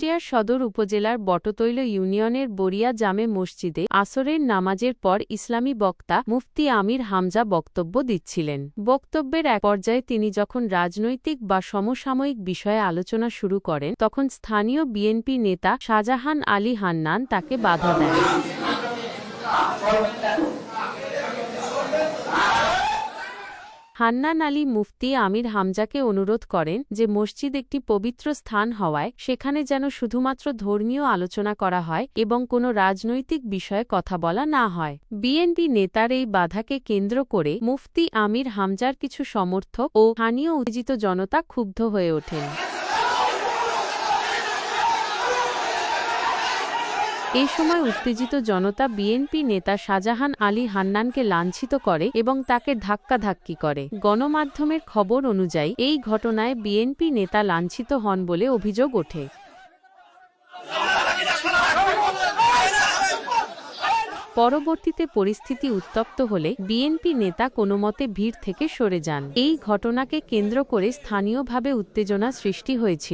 কুষ্টিয়ার সদর উপজেলার বটতৈল ইউনিয়নের বরিয়া জামে মসজিদে আসরের নামাজের পর ইসলামী বক্তা মুফতি আমির হামজা বক্তব্য দিচ্ছিলেন। বক্তব্যের এক পর্যায়ে তিনি যখন রাজনৈতিক বা সমসাময়িক বিষয়ে আলোচনা শুরু করেন, তখন স্থানীয় বিএনপি নেতা শাহজাহান আলী হান্নান তাকে বাধা দেন। হান্নান আলী মুফতি আমির হামজাকে অনুরোধ করেন যে মসজিদ একটি পবিত্র স্থান হওয়ায় সেখানে যেন শুধুমাত্র ধর্মীয় আলোচনা করা হয় এবং কোনো রাজনৈতিক বিষয়ে কথা বলা না হয়। বিএনপি নেতার এই বাধাকে কেন্দ্র করে মুফতি আমির হামজার কিছু সমর্থক ও স্থানীয় উত্তেজিত জনতা ক্ষুব্ধ হয়ে ওঠেন। এই সময় উত্তেজিত জনতা বিএনপি নেতা শাহজাহান আলী হান্নানকে লাঞ্ছিত করে এবং তাকে ধাক্কাধাক্কি করে। গণমাধ্যমের খবর অনুযায়ী, এই ঘটনায় বিএনপি নেতা লাঞ্ছিত হন বলে অভিযোগ ওঠে। পরবর্তীতে পরিস্থিতি উত্তপ্ত হলে বিএনপি নেতা কোনোমতে ভিড় থেকে সরে যান। এই ঘটনাকে কেন্দ্র করে স্থানীয়ভাবে উত্তেজনা সৃষ্টি হয়েছিল।